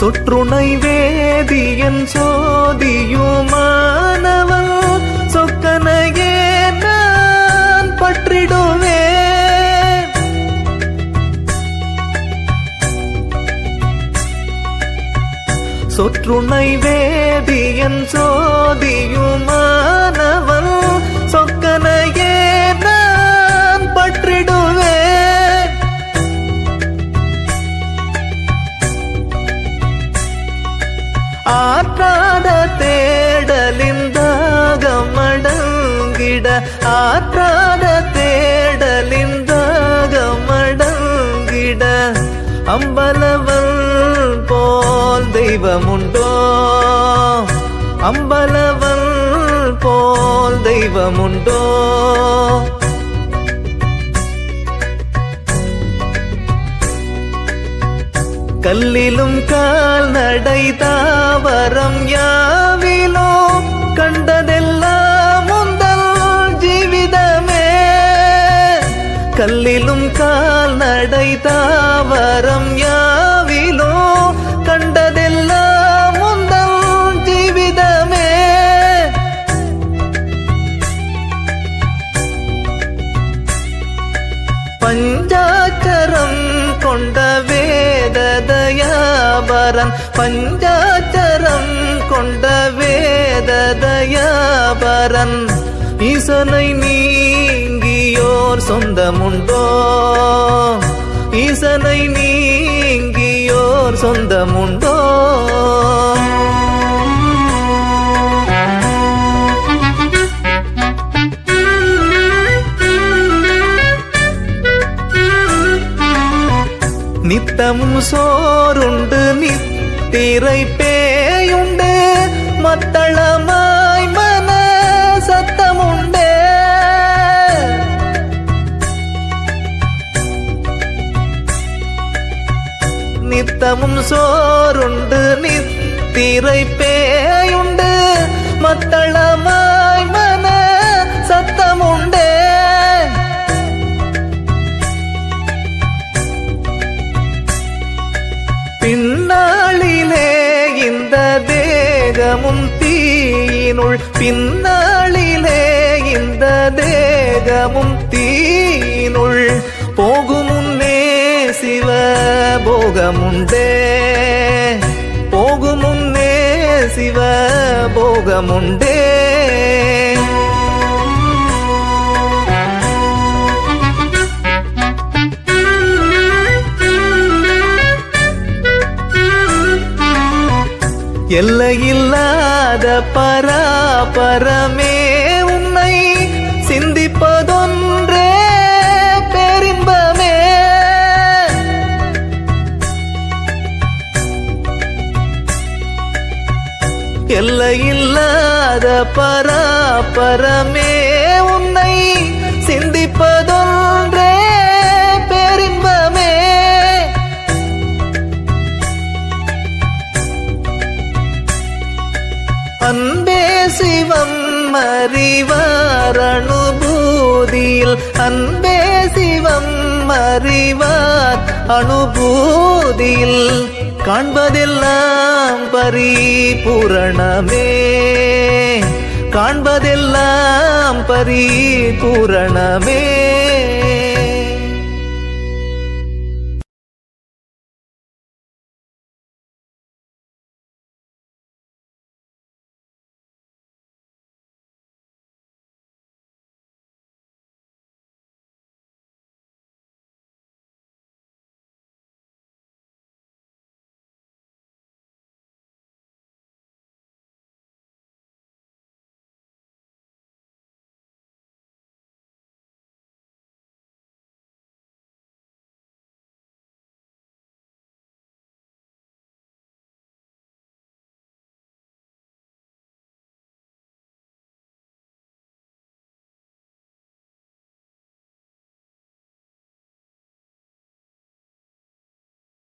சொற்றுணை வேதியன் சோதியுமானவன் சொக்கனையே நான் பற்றிடுவேன் சொற்றுணை வேதியன் சோதியும் ஆற்றாத தேடலிந்தாகமடங்கிட ஆற்றாத தேடலிந்தாகமடங்கிட அம்பலவன் போல் தெய்வமுண்டோ? அம்பலவன் போல் தெய்வமுண்டோ? கல்லிலும் கால் நடை தாவரம் யாவிலோ கண்டதெல்லாம் முந்தல் ஜீவிதமே கல்லிலும் கால் நடை தாவரம் யா பரன் பஞ்சாச்சரம் கொண்ட வேததயாபரன். ஈசனை நீங்கியோர் சொந்தமுண்டோ? ஈசனை நீங்கியோர் சொந்தமுண்டோ? நித்தமும் சோ சோறுண்டு நித்திரை பேயுண்டு. மத்தளமாய் மன சத்தமுண்டே. நித்தமும் சோறுண்டு நித்திரை பேயுண்டு. மத்தள தேகமும் தீயினுள் பின்னாளிலே இந்த தேகமும் தீயினுள் போகுமுன்னே சிவ போகமுண்டே போகுமுன்னே சிவ போகமுண்டே எல்லையில்லாத பராபரமே உன்னை சிந்திப்பதொன்றே பேரின்பமே. எல்லையில்லாத பராபரமே உன்னை சிந்திப்பதொன்றே சிவம் அறிவார் அனுபூதியில் அன்பே சிவம் அறிவார் அனுபூதியில் காண்பதெல்லாம் பரிபூரணமே. காண்பதெல்லாம் பரிபூரணமே.